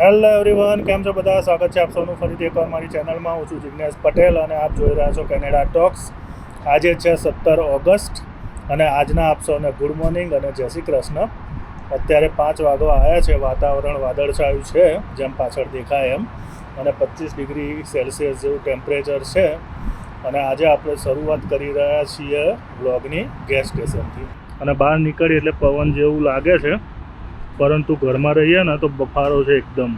Hello everyone કેમ છો બધા? સ્વાગત છે આપ સૌનું ફરીથી એકવાર મારી ચેનલમાં. હું છું જિજ્ઞેશ પટેલ અને આપ જોઈ રહ્યા છો કેનેડા ટોક્સ. આજે છે સત્તર ઓગસ્ટ અને આજના આપ સૌને ગુડ મોર્નિંગ અને જય શ્રી કૃષ્ણ. અત્યારે પાંચ વાગવા આવ્યા છે, વાતાવરણ વાદળછાયું છે, જેમ પાછળ દેખાય એમ. અને પચીસ ડિગ્રી સેલ્સિયસ જેવું ટેમ્પરેચર છે. અને આજે આપણે શરૂઆત કરી રહ્યા છીએ બ્લોગની ગેસ સ્ટેશનથી. અને બહાર નીકળીએ એટલે પવન જેવું લાગે છે. પરંતુ ઘરમાં રહીએ ને તો બફારો છે એકદમ.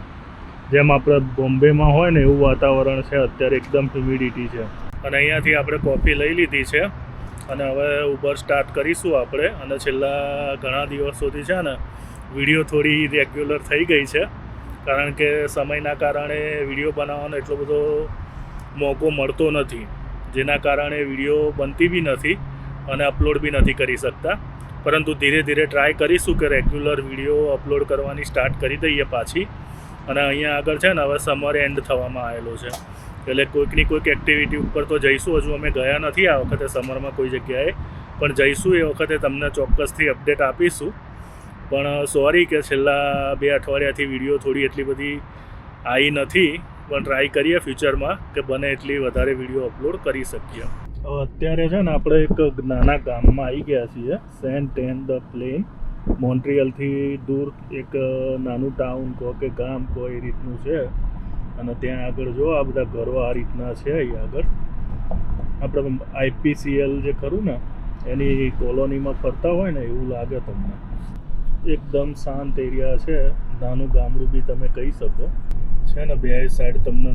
જેમ આપણે બોમ્બેમાં હોય ને એવું વાતાવરણ છે, અત્યારે એકદમ હ્યુમિડિટી છે. અને અહીંયાથી આપણે કોફી લઈ લીધી છે. અને હવે ઉબર સ્ટાર્ટ કરીશું આપણે. અને છેલ્લા ઘણા દિવસોથી છે ને વીડિયો થોડી રેગ્યુલર થઈ ગઈ છે. કારણ કે સમયના કારણે વીડિયો બનાવવાનો એટલો બધો મોકો મળતો નથી. જેના કારણે વીડિયો બનતી બી નથી અને અપલોડ બી નથી કરી શકતા. પરંતુ ધીરે ધીરે ટ્રાય કરીશું કે રેગ્યુલર વીડિયો અપલોડ કરવાની સ્ટાર્ટ કરી દઈએ પાછી. અને અહીંયા આગળ છે ને, હવે સમર એન્ડ થવામાં આવેલો છે. એટલે કોઈકની કોઈક એક્ટિવિટી ઉપર તો જઈશું, હજુ અમે ગયા નથી આ વખતે સમરમાં કોઈ જગ્યાએ. પણ જઈશું એ વખતે તમને ચોક્કસથી અપડેટ આપીશું. પણ સોરી કે છેલ્લા બે અઠવાડિયાથી વીડિયો થોડી એટલી બધી આવી નથી. પણ ટ્રાય કરીએ ફ્યુચરમાં કે બને એટલી વધારે વીડિયો અપલોડ કરી શકીએ. અત્યારે છે ને આપણે એક નાના ગામમાં આવી ગયા છીએ સેન્ટ એન ધ પ્લેન મોન્ટ્રિયલથી દૂર એક નાનું ટાઉન કહો કે ગામ કહો એ રીતનું છે. અને ત્યાં આગળ જો આ બધા ઘરો આ રીતના છે અહીં આગળ. આપણે આઈપીસીએલ જે ખરું ને, એની કોલોનીમાં ફરતા હોય ને એવું લાગે તમને. એકદમ શાંત એરિયા છે. નાનું ગામડું બી તમે કહી શકો. છે ને, બે સાઈડ તમને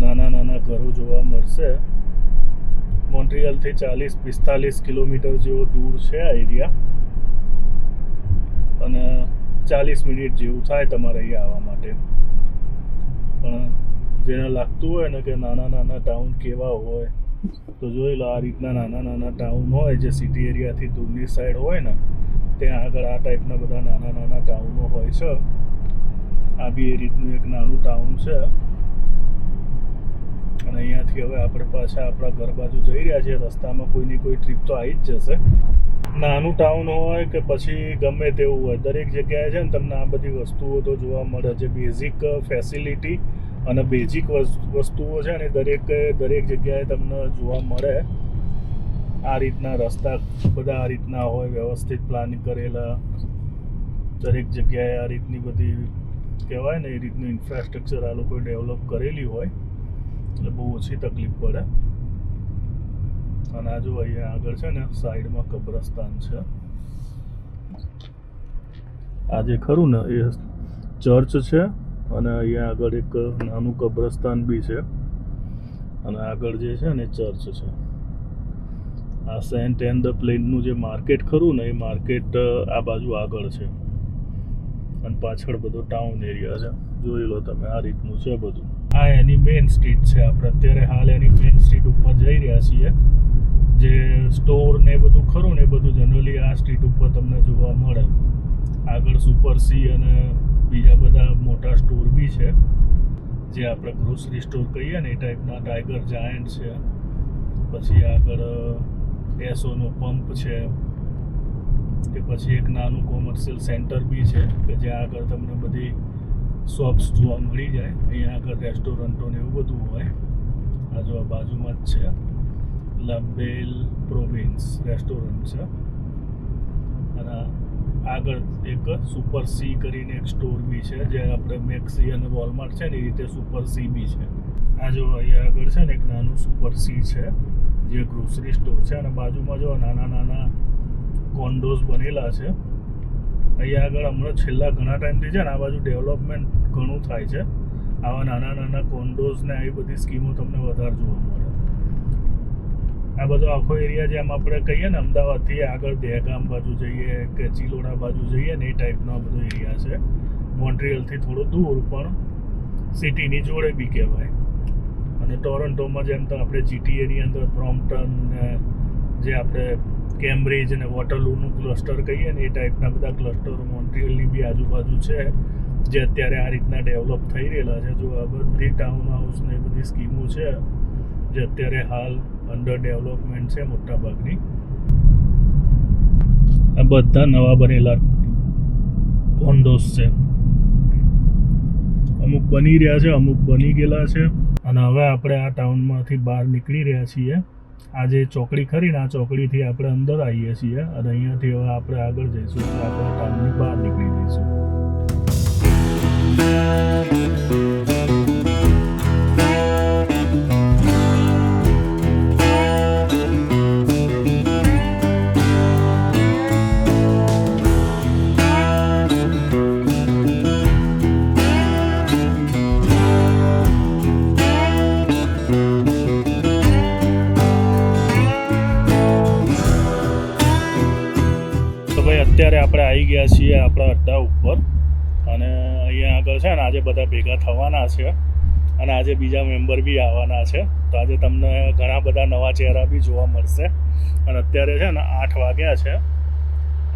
નાના નાના ઘરો જોવા મળશે. મોન્ટ્રિયલથી ચાલીસ, પિસ્તાલીસ કિલોમીટર જેવો દૂર છે આ એરિયા. અને ચાલીસ મિનિટ જેવું થાય તમારે અહીંયા આવવા માટે. પણ જેને લાગતું હોય ને કે નાના નાના ટાઉન કેવા હોય, તો જોઈ લો આ રીતના નાના નાના ટાઉન હોય જે સિટી એરિયાથી દૂરની સાઈડ હોય ને, ત્યાં આગળ આ ટાઈપના બધા નાના નાના ટાઉનો હોય છે. આ બી એ રીતનું એક નાનું ટાઉન છે. અને અહીંયાથી હવે આપણે પાછા આપણા ઘર બાજુ જઈ રહ્યા છીએ. રસ્તામાં કોઈની કોઈ ટ્રીપ તો આવી જ જશે. નાનું ટાઉન હોય કે પછી ગમે તેવું હોય, દરેક જગ્યાએ છે ને તમને આ બધી વસ્તુઓ તો જોવા મળે છે. બેઝિક ફેસિલિટી અને બેઝિક વસ્તુઓ છે ને દરેક દરેક જગ્યાએ તમને જોવા મળે. આ રીતના રસ્તા બધા આ રીતના હોય, વ્યવસ્થિત પ્લાનિંગ કરેલા. દરેક જગ્યાએ આ રીતની બધી કહેવાય ને, એ રીતનું ઇન્ફ્રાસ્ટ્રક્ચર આ લોકોએ ડેવલપ કરેલી હોય. એટલે બહુ ઓછી તકલીફ પડે. અને આ જો અહીંયા આગળ છે ને, સાઈડમાં કબ્રસ્તાન છે. આ જે ખરું ને, એ ચર્ચ છે અને અહીંયા આગળ એક નાનું કબ્રસ્તાન બી છે. અને આગળ જે છે ને ચર્ચ છે. આ સેન્ટ એન્ડ ધ પ્લેનનું જે માર્કેટ ખરું ને, એ માર્કેટ આ બાજુ આગળ છે. અને પાછળ બધો ટાઉન એરિયા છે. જોઈ લો તમે, આ રીતનું છે બધું. આ એની મેઇન સ્ટ્રીટ છે. આપણે અત્યારે હાલ એની મેઇન સ્ટ્રીટ ઉપર જઈ રહ્યા છીએ. જે સ્ટોર ને બધું ખરું ને બધું જનરલી આ સ્ટ્રીટ ઉપર તમને જોવા મળે. આગળ સુપર સી અને બીજા બધા મોટા સ્ટોર બી છે. જે આપણે ગ્રોસરી સ્ટોર કહીએ ને, એ ટાઈપના ટાઈગર જાયન્ટ છે. પછી આગળ એસોનો પંપ છે. કે પછી એક નાનું કોમર્શિયલ સેન્ટર બી છે, કે જ્યાં આગળ તમને બધી શોપ્સ જોવા મળી જાય. અહીંયા આગળ રેસ્ટોરન્ટો ને એવું બધું હોય. આ જો આ બાજુમાં જ છે. લબેલ પ્રોવિન્સ રેસ્ટોરન્ટ છે. અને આગળ એક સુપર સી કરીને એક સ્ટોર બી છે, જે આપણે મેક્સી અને વોલમાર્ટ છે ને, એ રીતે સુપર સી બી છે. આ જો અહીંયા આગળ છે ને, એક નાનું સુપર સી છે, જે ગ્રોસરી સ્ટોર છે. અને બાજુમાં જો નાના નાના કોન્ડોઝ બનેલા છે. અહીંયા આગળ હમણાં છેલ્લા ઘણા ટાઈમથી છે ને આ બાજુ ડેવલપમેન્ટ ઘણું થાય છે. આવા નાના નાના કોન્ડોઝ ને આવી બધી સ્કીમો તમને વધારે જોવા મળે. આ બધો આખો એરિયા જેમ આપણે કહીએ ને, અમદાવાદથી આગળ દહેગામ બાજુ જઈએ કે ચિલોડા બાજુ જઈએ ને, એ ટાઈપનો આ બધો એરિયા છે. મોન્ટ્રિયલથી થોડું દૂર, પણ સિટીની જોડે બી કહેવાય. અને ટોરન્ટોમાં જેમ તો આપણે જીટીએની અંદર પ્રોમ્પટન ને જે આપણે કેમ્બ્રિજ અને વોટરલુનું ક્લસ્ટર કહીએ ને, એ ટાઈપના બધા ક્લસ્ટરો મોન્ટ્રિયલની બી આજુબાજુ છે, જે અત્યારે આ રીતના ડેવલપ થઈ રહેલા છે. જો આ બધી ટાઉન હાઉસ ને બધી સ્કીમો છે, જે અત્યારે હાલ અંડર ડેવલપમેન્ટ છે મોટાભાગની. આ બધા નવા બનેલા કોન્ડોસ છે. અમુક બની રહ્યા છે, અમુક બની ગયેલા છે. અને હવે આપણે આ ટાઉનમાંથી બહાર નીકળી રહ્યા છીએ. આ જે ચોકડી ખરી ને આ ચોકડીથી આપણે અંદર આવીએ છીએ અને અહીંયાથી હવે આપણે આગળ જઈશું. આપણે ટાઉનની બહાર નીકળી જઈશું. આવી ગયા છીએ આપણા અડ્ડા ઉપર. અને અહીંયા આગળ છે ને આજે બધા ભેગા થવાના છે. અને આજે બીજા મેમ્બર બી આવવાના છે. તો આજે તમને ઘણા બધા નવા ચહેરા બી જોવા મળશે. અને અત્યારે છે ને આઠ વાગ્યા છે.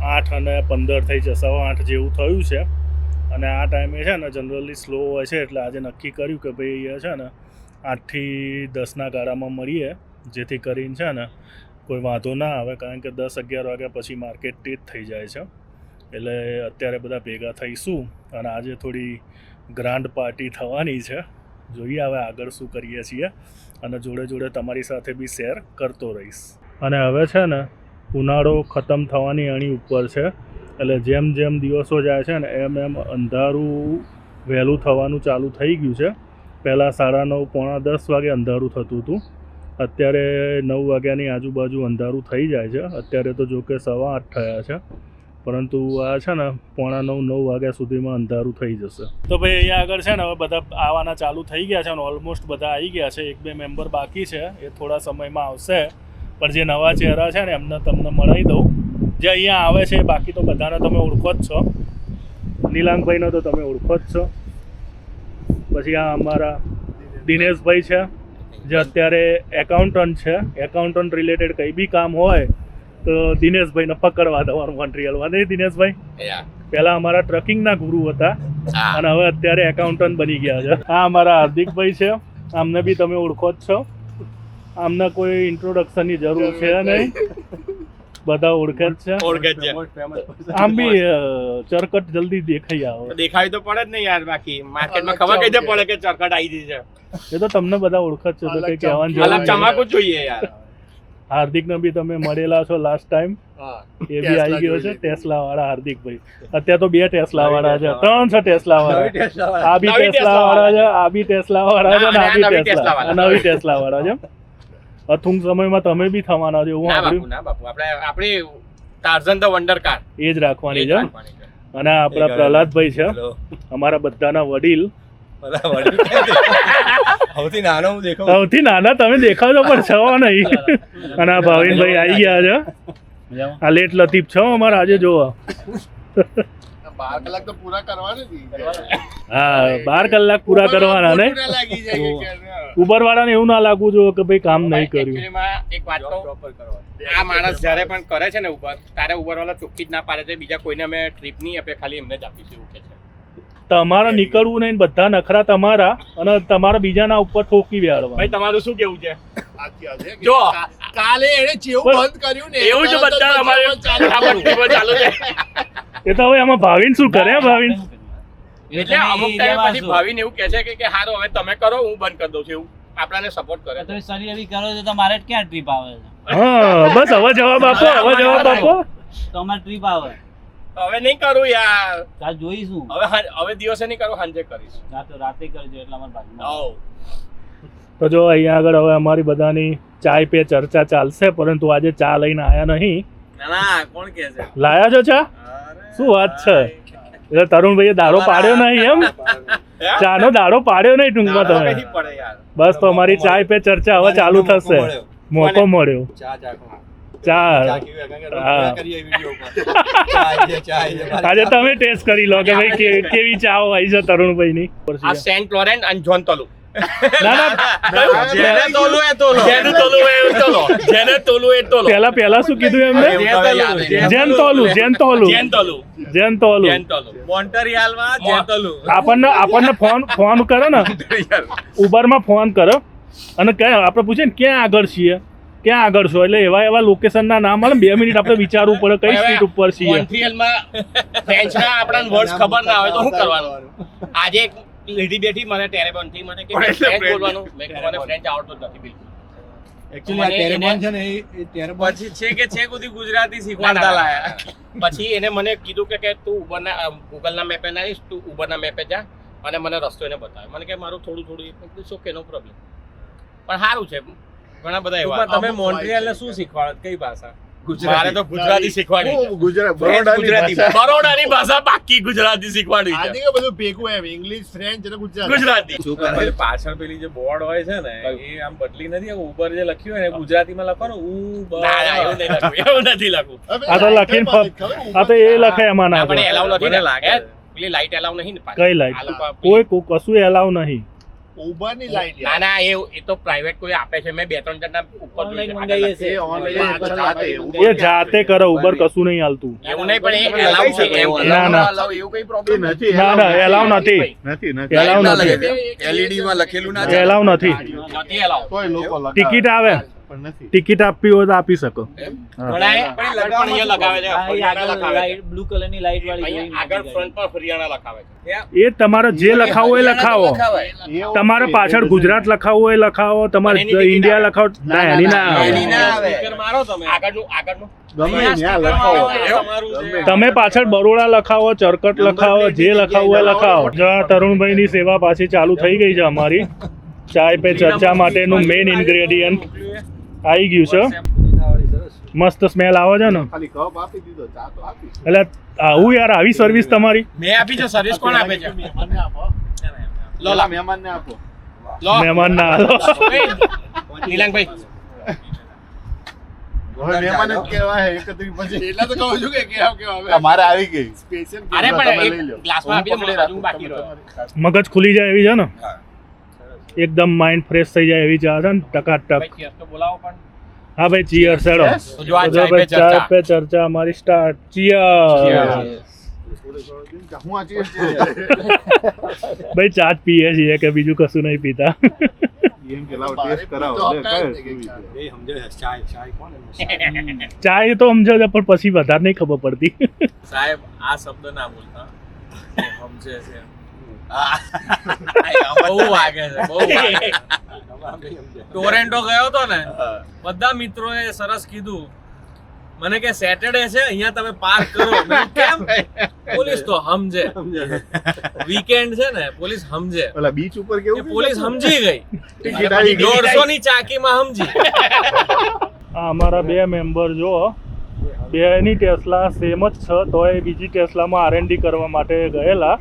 આઠ અને પંદર થઈ જશે. આઠ જેવું થયું છે. અને આ ટાઈમે છે ને જનરલી સ્લો હોય છે. એટલે આજે નક્કી કર્યું કે ભાઈ અહીંયા છે ને આઠથી દસના ગાળામાં મળીએ. જેથી કરીને છે ને કોઈ વાંધો ના આવે. કારણ કે દસ અગિયાર વાગ્યા પછી માર્કેટ ટીટ થઈ જાય છે. એટલે અત્યારે બધા ભેગા થઈશું અને આજે થોડી ગ્રાન્ડ પાર્ટી થવાની છે. જોઈએ હવે આગળ શું કરીએ છીએ અને જોડે જોડે તમારી સાથે બી શેર કરતો રહીશ. અને હવે છે ને, ઉનાળો ખતમ થવાની અણી ઉપર છે. એટલે જેમ જેમ દિવસો જાય છે ને, એમ એમ અંધારું વહેલું થવાનું ચાલુ થઈ ગયું છે. પહેલાં સાડા નવ, પોણા દસ વાગે અંધારું થતું હતું. અત્યારે નવ વાગ્યાની આજુબાજુ અંધારું થઈ જાય છે. અત્યારે તો જો કે સવા આઠ થયા છે. પરંતુ આ છે ને, પોણા નવ નવ વાગ્યા સુધીમાં અંધારું થઈ જશે. તો ભાઈ અહીંયા આગળ છે ને, હવે બધા આવવાના ચાલુ થઈ ગયા છે અને ઓલમોસ્ટ બધા આવી ગયા છે. એક બે મેમ્બર બાકી છે. એ થોડા સમયમાં આવશે. પણ જે નવા ચહેરા છે ને, એમને તમને મળાવી દઉં. જે અહીંયા આવે છે બાકી તો બધાને તમે ઓળખો જ છો. નીલાંગભાઈનો તો તમે ઓળખો જ છો. પછી આ અમારા દિનેશભાઈ છે. જે અત્યારે એકાઉન્ટન્ટ છે. એકાઉન્ટન્ટ રિલેટેડ કંઈ બી કામ હોય તો દિનેશભાઈને પકડવા તમારું મોન્ટ્રીયલમાં નહીં દિનેશભાઈ? પહેલા અમારા ટ્રકિંગના ગુરુ હતા અને હવે અત્યારે એકાઉન્ટન્ટ બની ગયા છે. આ અમારા હાર્દિકભાઈ છે. આમને બી તમે ઓળખો જ છો. આમને કોઈ ઇન્ટ્રોડક્શનની જરૂર છે નહીં. બધા ઓળખે જ છે. ઓળખે જ છે. આમ બી ચરકટ જલ્દી દેખાઈ આવે. દેખાય તો પડે જ નહીં યાર બાકી. માર્કેટમાં ખબર કઈ પડે કે ચરકટ આવી ગઈ છે. એ તો તમને બધા ઓળખે જ છે તો કઈ કહેવાની જરૂર. ચમાકુ જોઈએ યાર. હાર્દિકને બી તમે મળેલા છો લાસ્ટ ટાઈમ એ બી આવી ગયો છે ટેસ્લા વાળા હાર્દિકભાઈ અત્યારે તો બે ટેસ્લા વાળા છે ત્રણ છે ટેસ્લા વાળા આ બી ટેસ્લા વાળા છે આ બી ટેસ્લા વાળા છે અને આ બી ટેસ્લા નવી ટેસ્લા વાળા છે અથુંગ સમયમાં તમે બી થવાના છો બાપુ આપણે આપણી ટાર્ઝન ધ વન્ડર કાર એ જ રાખવાની છે અને આપણા પ્રહલાદભાઈ છે અમારા બધાના વડીલ. સૌથી નાનો હું દેખાવ સૌથી નાના તમે દેખાવ છો પણ છો નહીં. અને આ ભાવિનભાઈ આવી ગયા છે. આ લેટ લતીફ છો અમારે આજે જોવા. બાર કલાક તો પૂરા કરવાના. હા બાર કલાક પૂરા કરવાના ને. ઉબર વાળાને એવું ના લાગવું જોઈએ કે ભાઈ કામ નહીં કર્યું. એક વાત તો આ માણસ જ્યારે પણ કરે છે ને ઉબર તારે ઉબર વાળા ચોખ્ખી જ ના પાડે છે. બીજા કોઈને અમે ટ્રીપ નહીં આપે ખાલી એમને જ આપીશું એવું કે છે. તમારે નીકળવું નહીં બધા નખરા તમારા અને તમારા બીજાના ઉપર ઠોકી ભાઈ તમારું શું કેવું છે? જો. કાલે એને ચેવું બંધ કર્યું ને એવું જ બધા અમારે ચાલુ ચાલુ છે. એ તો હવે આમાં ભાવિન શું કરે ભાવિન? એટલે અમુક ટાઈમ પછી ભાવિન એવું કહે છે કે કે હારો હવે તમે કરો હું બંધ કરી દઉં છું એવું આપણાને સપોર્ટ કરે તમે શનિ રવિ કરો છો તો મારે ક્યાં ટ્રીપ આવે છે? હા બસ હવે જવાબ આપો હવે જવાબ આપો. તો અમારે ટ્રીપ આવે. હવે નહીં કરું યાર. કાલ જોઈશું. હવે હવે દિવસે નહીં કરું સાંજે કરીશ. તો રાતે કરજો એટલે અમારે હવ. તો જો અહીંયા આગળ હવે અમારી બધાની ચાય પે ચર્ચા ચાલશે પરંતુ આજે ચા લઈને આયા નહીં. ના ના કોણ કે છે? લાયા છો ચા? શું વાત છે? એટલે તરુણભાઈએ દાડો પાડ્યો નહીં એમ? ચાનો દાડો પાડ્યો નહીં ટૂંકમાં તમે? નહીં પડે યાર. બસ તો અમારી ચાય પે ચર્ચા હવે ચાલુ થશે. મોકો મળ્યો. ચા ચા આજે તમે ટેસ્ટ કરી લો કે ભાઈ કેવી ચા હોય છે તરુણભાઈની. આ સેન્ટ લોરેન્ટ અને જોન તલુ. ના ના. જેને તોલું એ તોલો. જેને તોલું એ તોલો. જેને તોલું એ તોલો. પહેલા પહેલા શું કીધું એમને. Jean Talon Jean Talon. Jean Talon. Jean Talon. Jean Talon. મોન્ટરિયાલમાં મો- જેતલું આપણને આપણને ફોન ફોન કરો ને. ઉબરમાં ફોન કરો. અને ક્યાં આપણે પૂછીએ ને ક્યાં આગળ છીએ? ક્યાં આગળ છો? એટલે એવા એવા લોકેશનના નામ આવે ને બે મિનિટ આપણે વિચારવું પડે કઈ સ્ટ્રીટ ઉપર છીએ. મોન્ટ્રીયલમાં ફ્રેન્ચના આપણને વર્ડ્સ ખબર ના હોય તો શું કરવાનું? આજે એક લેડી બેઠી મને ટેરેબોનથી મને કે ફ્રેન્ચ બોલવાનું. મેં મને ફ્રેન્ચ આવડતું જ નથી બિલકુલ. Actually આ ટેરેબોન છે ને એ- એ ટેરેબોન પછી છે કે છે સુધી ગુજરાતી ના, શીખવાડતા ના, લાયા પછી એને મને કીધું કે કે તું ઉબરના ગૂગલના મેપે ના આવીશ તું ઉબરના મેપે જા અને મને રસ્તો એને બતાવ્યો મને કે મારું થોડું થોડું ઓકે નો પ્રોબ્લેમ પણ સારું છે. ઘણા બધા એવા. તમે અમુક મોન્ટ્રીયલને શું શીખવાડો? કઈ ભાષા? મારે તો ગુજરાતી શીખવાડી. ગુજરાત બરોડાની બરોડાની ભાષા પાકી ગુજરાતી શીખવાડી છે. કે બધું ભેગું એમ. ઇંગ્લિશ ફ્રેન્ચ અને ગુજરાતી. ગુજરાતી. શું કરે? પાછળ પેલી જે બોર્ડ હોય છે ને એ આમ બદલી નથી ઉપર જે લખ્યું હોય ને એ ગુજરાતીમાં લખો ને ઉબર ના ના એવું નહીં લખવું એવું નથી લખવું. આ તો લખીને લાઇટરમાં ફ- ખબર આ તો એ લખે એમાં ના આપણે એલાવ નથી લાગે પેલી લાઈટ એલાવ નહીં ને કઈ લાઈટ કોઈ કશું એલાવ નહીં. ઉબરની લાઈન ના ના એ એ તો પ્રાઇવેટ કોઈ આપે છે. મેં બે ત્રણ જણના ઉપર જોઈ છે. ઓનલાઈન એ જાતે આપણે ઉબર જાતે કરે ઉબર કશું નહીં હાલતું. એવું નહીં પણ એ એલાઉ છે. ના, ના. એવું કઈ પ્રોબ્લેમ નથી. ના ના એલાઉ નથી. નથી. નથી એલાઉ નથી. એલઈડી માં લખેલું ના એલાઉ નથી. નથી. એલાઉ કોઈ લોકો. ટિકિટ આવે. પણ નથી. ટિકિટ આપવી હોય તો આપી શકો. એ પણ અહીંયા લગાવે છે? હરિયાણા લખાવે છે. બ્લુ કલરની લાઈટ વાળી આગળ ફ્રન્ટ પર હરિયાણા લખાવે છે. એ તમારે જે લખાવો એ લખાવો. તમારે પાછળ ગુજરાત લખાવો હોય એ લખાવો તમારે ઇન્ડિયા લખાવો. ના એની ના, આવે. મારો તમે. આગળનું આગળનું. તમે પાછળ બરોડા લખાવો ચરકટ લખાવો જે લખાવું હોય એ લખાવો. તરુણભાઈ ની તરુણભાઈની સેવા પાછી ચાલુ થઈ ગઈ છે અમારી. ચાય પે ચર્ચા માટેનું મેઇન ઇન્ગ્રેડિયન્ટ આવી ગયું છે. મસ્ત સ્મેલ આવે છે ને. ખાલી કપ આપી દીધો ચા તો આપી એટલે આવું યાર આવી સર્વિસ તમારી? મેં આપી છે સર્વિસ કોણ આપે છે? મહેમાનને આપો. લો લા. મહેમાનને આપો. લો. મહેમાન ના આલો નીલાંગભાઈ. હવે મહેમાન જ કહેવાય એકત્રીસ પછી. એટલે તો કહું છું કે કેવા કેવા હવે અમારે આવી ગઈ. સ્પેશિયલ અરે પણ એક ગ્લાસમાં આપી દે હજુ બાકી રહ્યો મગજ ખુલી જાય એવી છે ને. એકદમ માઇન્ડ ફ્રેશ થઈ જાય એવી ચા છે ને ટકાટક. હા ભાઈ ચિયર સેડો ચાય પે ચર્ચા. અમારી સ્ટાર્ટ ચિયર ભાઈ ચા જ પીએ છીએ કે બીજું કશું નહીં પીતા. ચાય? ચા તો સમજો છે પણ પછી વધારે નહીં ખબર પડતી. સાહેબ આ શબ્દ ના બોલતા. સમજે છે. બહુ વાગે છે બહુ. ટોરેન્ટો ગયો તો ને બધા મિત્રોએ સરસ કીધું મને કે સેટરડે છે અહીંયા તમે પાર્ક કરો. કેમ? પોલીસ તો સમજે વીકેન્ડ છે ને પોલીસ સમજે ઓલા બીચ ઉપર કેવું પોલીસ સમજી ગઈ. ટિકિટ આવી ગઈ. દોઢસો ની ચાકીમાં સમજી આ અમારા બે મેમ્બર જો બેની ટેસ્લા સેમ જ છે તો એ બીજી ટેસ્લામાં આરએનડી કરવા માટે ગયેલા.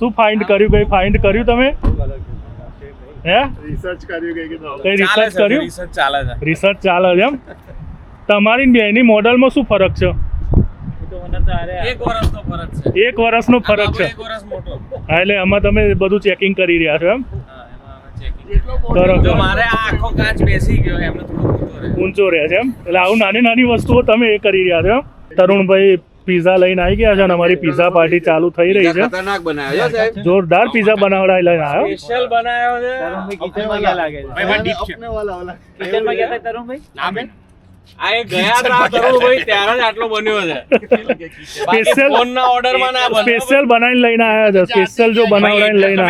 શું ફાઇન્ડ કર્યું કઈ? ફાઇન્ડ કર્યું તમે? હે? રિસર્ચ કર્યું કઈ કઈ રિસર્ચ કર્યું? રિસર્ચ ચાલે છે. રિસર્ચ ચાલે છે એમ? તમારી બેની મોડલમાં શું ફરક છે? એક વર્ષનો ફરક છે. ફરક છે. એક વર્ષ મોટો. હા એટલે આમાં તમે બધું ચેકિંગ કરી રહ્યા છો એમ? હા, એમાં હવે checking. એટલો મોટો બરોબર. જો મારે આ આખો કાચ બેસી ગયો એમને થોડું ઊંચો રહે. ઊંચો રહે છે એમ? એટલે આવું નાની નાની વસ્તુઓ તમે એ કરી રહ્યા છો એમ? તરુણભાઈ પીઝા લઈને આવી ગયા છે અને અમારી પીઝા પાર્ટી ચાલુ થઈ રહી છે. ખતરનાક બનાવ્યો છે જોરદાર પીઝા બનાવડા લઈને આવ્યો. સ્પેશિયલ બનાવ્યો છે. કિચનમાં ગયા લાગે છે. ભાઈ ડીપ છે. આપને વાલા. વાલા કિચનમાં ગયા હતા તરુણભાઈ ના બેન આ ઓર્ડરમાં બનાવીને લઈને આવ્યા છે. બનાવડાઈને લઈને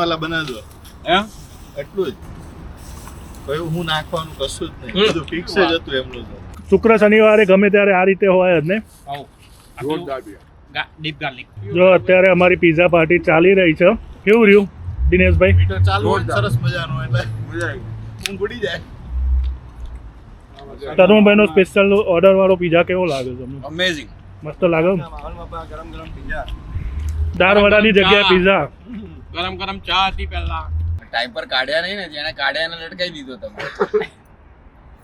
વાલા બના એટલું જ. કયું હું નાખવાનું કશું જ નહીં. બધું ફિક્સ જ હતું એમનું શુક્ર શનિવારે ગમે ત્યારે આ રીતે હોય જ ને? જો અત્યારે અમારી પીઝા પાર્ટી ચાલી રહી છે. કેવું રહ્યું દિનેશભાઈ? ને સરસ મજાનું એટલે ઊંઘ ઉડી જાય. તરુણભાઈનો સ્પેશિયલ ઓર્ડર વાળો પીઝા કેવો લાગે છે તમને? અમેઝિંગ મસ્ત લાગે ગરમ ગરમ પીઝા દાળ વડાની જગ્યાએ પીઝા ગરમ ગરમ ચા હતી પહેલા. ટાઈમ પર કાઢ્યા નહીં ને જેને કાઢ્યા એને લટકાઈ દીધો તમે.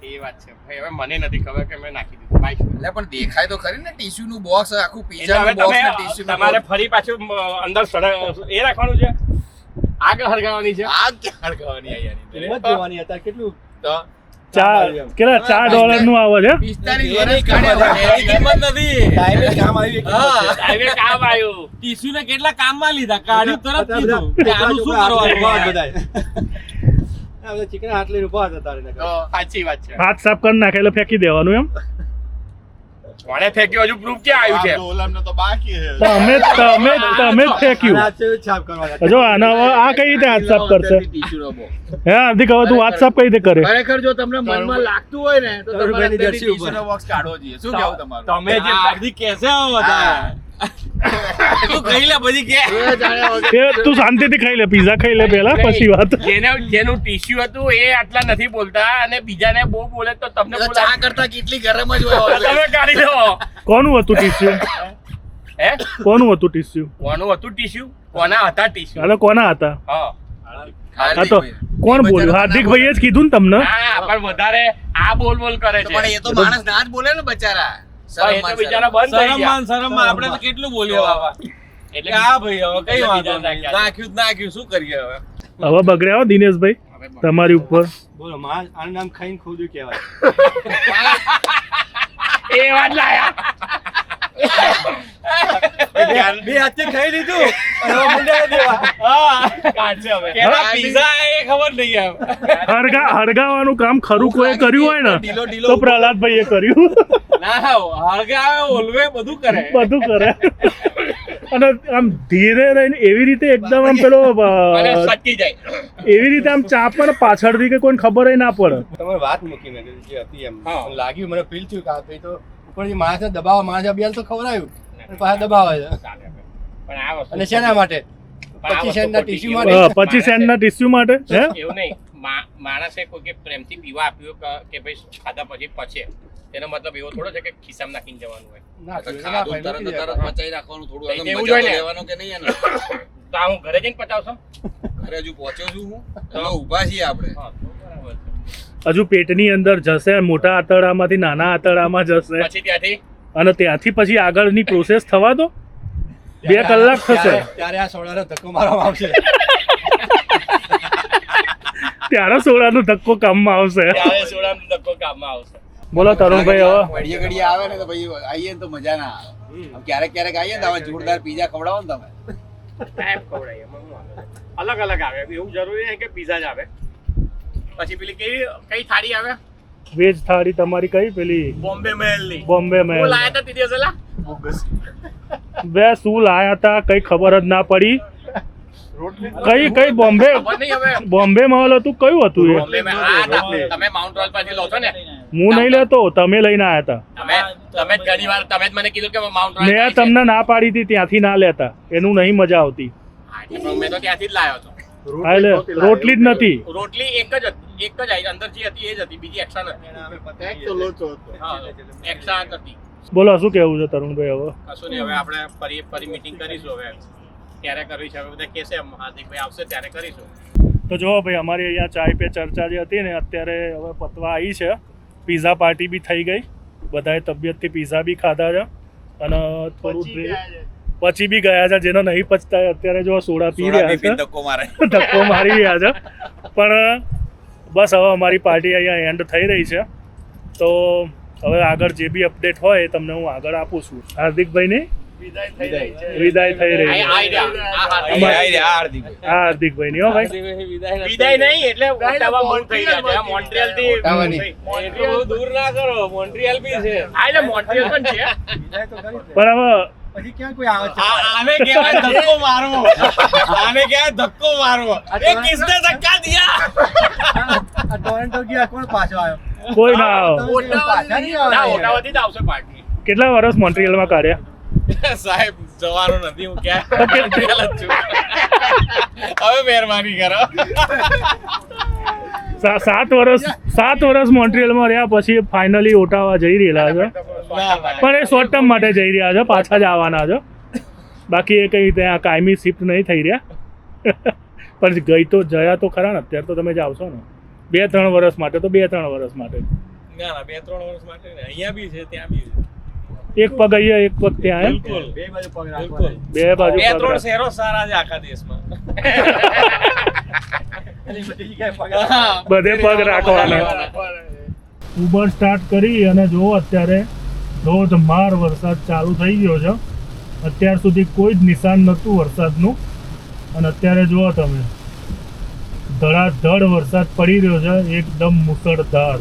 એ વાત છે. ભાઈ હવે મને નથી ખબર કે મેં નાખી દીધું. ભાઈ એટલે પણ દેખાય તો ખરી ને ટીશ્યુ નું બોક્સ આખું પીઝા નું બોક્સ ને ટીશ્યુ તમારે ફરી પાછું અંદર સડ એ રાખવાનું છે? આગ હળગાવવાની છે? આ ક્યાં અડકવાની આ યાર તો કેટલા? ચાર ડોલરનું આવે છે? 45 વર્ષ કાઢ્યા. એની કિંમત નથી. હા. Direct કામ આવ્યું. ટીસ્યુ ને કેટલા કામમાં લીધા? કાઢ્યું તરત આનું શું કરવાનું? તો સાચી વાત છે. હાથ સાફ કરી નાખે એટલે ફેંકી દેવાનું એમ? કોણે ફેંક્યું હજુ પ્રૂફ ક્યાં આવ્યું છે? આ તો બાકી છે. તમે તમે તમે જ ફેંક્યું. જો આના આ કઈ રીતે હાથ સાફ કરશે? હે હાર્દિક હવે તું હાથ સાફ કઈ રીતે કરે? ખરેખર જો તમને મનમાં લાગતું હોય ને તો તમારે જર્સી ઉપર. tissue કાઢવો જોઈએ. શું કહેવું તમારું? તમે જે હાર્દિક કહેશે હવે વધારે. તું લે પછી કે. શાંતિથી ખાઈ લે પીઝા ખાઈ લે પહેલા પછી વાત. જેને જેનું ટીસ્યુ હતું એ આટલા નથી બોલતા અને બીજાને બહુ બોલે તો તમને. ચા કરતા કેટલી ગરમ જ હોય તમે કાઢી લો. કોનું હતું ટીસ્યુ હે? કોનું હતું ટીસ્યુ કોનું હતું ટીસ્યુ કોના હતા ટીસ્યુ અને કોના હતા? હા. હા તો કોણ બોલ્યું? હાર્દિકભાઈએ જ કીધું ને તમને? પણ વધારે આ બોલ બોલ કરે છે. પણ એ તો માણસ ના જ બોલે ને બચારા. આપણે તો કેટલું બોલીએ બાબા એટલે આ ભાઈ હવે કઈ વાંધો નાખ્યા. નાખ્યું શું કરીએ હવે? હવે બગડ્યા હો દિનેશભાઈ તમારી ઉપર. બોલો માં આનું નામ ખાઈને ખોદ્યું કહેવાય. એ વાત લાયા બે હાથે ખાઈ લીધું. અને હવે મુંડાઈ દેવા. હા કાઢશે હવે. કેના પીઝા એ ખબર નહીં એમ. હળગા હળગાવાનું કામ ખરું કોઈ કર્યું હોય ને તો પ્રહલાદભાઈએ કર્યું. ના હળગાવે ઓલવે બધું કરે. બધું કરે. અને આમ ધીરે રહીને એવી રીતે એકદમ આમ પેલો સટકી જાય. એવી રીતે આમ ચાપે પાછળથી કે કોઈને ખબર ના પડે. તમારે વાત મૂકી મેં જે હતી એમ. લાગ્યું મને ફીલ થયું કે આ ભાઈ તો ઉપરથી માણસને દબાવ માણસ અભિયાન તો ખવડાયું અને પાછા દબાવે છે અને શેના માટે? પચીસ સેન્ટના ટીસ્યુ માટે? પચીસ સેન્ટના ટીસ્યુ માટે એવું નહીં. માણસે કોઈ કે પ્રેમથી પીવા આપ્યું કે- ભાઈ ખાધા પછી પચે. તેનો મતલબ એવો થોડો છે કે ખિસ્સામાં નાખીને જવાનું હોય. ખાધું તરત તરત. રાખવાનું થોડું. એવું જોઈએ કે નહીં તો હું ઘરે જઈને પચાવશો? ઘરે હજુ પહોંચ્યો છું હું. ઊભા છીએ આપણે. હા, બરાબર હજુ પેટની અંદર જશે મોટા આંતરડામાંથી નાના આંતરડામાં જશે. પછી ત્યાંથી? અને ત્યાંથી પછી આગળની પ્રોસેસ થવા દો. બે કલાક થશે. ત્યારે- ત્યારે આ સોડાનો ધક્કો મારવામાં આવશે. ત્યારે સોડાનો ધક્કો કામમાં આવશે. ત્યારે સોડાનો ધક્કો કામમાં આવશે. બોલો તરુણભાઈ હવે. ઘડીએ ઘડીએ આવે ને તો ભાઈ આવીએ ને તો મજા ના આવે. ક્યારેક ક્યારેક આવીએ ને તો જોરદાર પીઝા ખવડાવો ને તમે. ખવડાવીએ? અલગ અલગ આવે. એવું જરૂરી નહીં કે પીઝા જ આવે. પછી પેલી કેવી કઈ થાળી આવે? વેજ થાળી તમારી કઈ પેલી? બોમ્બે મહેલની બોમ્બે હું મેલ લાયા હતા તીધી દિવસે લા બે શું લાયા હતા કઈ ખબર જ ના પડી. કઈ કઈ બોમ્બે? બોમ્બે મહોલ હતું કયું હતું એ? તમે- માઉન્ટ રોયલ પાસેથી લો છો ને. હું નહીં લેતો તમે લઈને આયા હતા તમે તમે ઘણી વાર તમે જ મને કીધું કે માઉન્ટ રોયલ મેં તમને ના પાડી હતી ત્યાંથી ના લેતા. એનું નહીં મજા આવતી. મેં તો ત્યાંથી જ લાવ્યો હતો. રોટલી જ નથી. રોટલી એક જ હતી એક જ આવી અંદર જે હતી એ જ હતી બીજી એક્સ્ટ્રા નથી. એક તો લોચો હતો એક્સ્ટ્રા હતી બોલો શું કેવું છે તરુણભાઈ હવે? કશું નહીં હવે આપણે ફરી ફરી મીટિંગ કરીશું હવે. ક્યારે કરવી છે. બધા કહેશે એમ હાર્દિકભાઈ આવશે ત્યારે કરીશું. તો જો ભાઈ અમારી અહીંયા ચાય પે ચર્ચા જે હતી ને અત્યારે હવે પતવા આવી છે. પીઝા પાર્ટી બી થઈ ગઈ. બધાએ તબિયતથી પીઝા બી ખાધા છે. અને થોડું પચી પછી બી ગયા છે જેનો નહીં પચતા અત્યારે જો સોડા પી રહ્યા છે. ધક્કો મારે. ધક્કો મારી રહ્યા છે. પણ બસ હવે અમારી પાર્ટી અહીંયા એન્ડ થઈ રહી છે. તો હવે આગળ જે બી અપડેટ હોય એ તમને હું આગળ આપું છું. હાર્દિકભાઈની વિદાય થઈ રહી છે. વિદાય થઈ રહી છે. આ રહ્યા, હાર્દિક. અમારે- આઈ હાર્દિકભાઈ. હા હો ભાઈ. વિદાય નહીં એટલે ઓટાવા મન થઈ ગયા મોન્ટ્રીયલથી. એટલું દૂર ના કરો મોન્ટ્રીયલ બી છે. આ એટલે મોન્ટ્રીયલ પણ છે. વિદાય તો કરી જ. પણ હવે પછી ક્યાં કોઈ આવે છે? આને કહેવાય ધક્કો મારવો. આને કહેવાય ધક્કો મારવો. એ કિસને ધક્કા દિયા? ટોરેન્ટો ગયા કોણ પાછો આવ્યો? કોઈ ના આવ્યો. ના. ઓટાવાથી આવશે પાર્ટી. કેટલા વર્ષ મોન્ટ્રીયલમાં કાઢ્યા સાહેબ જવાનું નથી હું ક્યાં? જ છું. હવે મહેરબાની કરો. સાત વર્ષ સાત વર્ષ મોન્ટ્રીયલમાં રહ્યા પછી ફાઇનલી ઓટાવા જઈ રહેલા છે. પણ એ શોર્ટ ટર્મ માટે જઈ રહ્યા છે પાછા જ આવવાના છે. બાકી એ કઈ ત્યાં કાયમી શિફ્ટ નહીં થઈ રહ્યા. પણ ગઈ તો જયા તો ખરા ને અત્યારે તો તમે જ આવશો ને. બે ત્રણ વર્ષ માટે તો બે ત્રણ વર્ષ માટે. ના ના બે ત્રણ વર્ષ માટે અહીંયા બી છે ત્યાં બી છે. એક પગ અહીંયા એક પગ ત્યાં બે બાજુ પગ બિલકુલ. બે બાજુ બે ત્રણ શહેરો સારા છે આખા દેશમાં. અને બધી પગ રાખવાના. હા. બધે પગ રાખવાના. ઉબર સ્ટાર્ટ કરી અને જો અત્યારે ધોધમાર વરસાદ ચાલુ થઈ ગયો છે અત્યાર સુધી કોઈ જ નિશાન નહોતું વરસાદનું. અને અત્યારે જુઓ તમે ધડાધડ વરસાદ પડી રહ્યો છે એકદમ મુસળધાર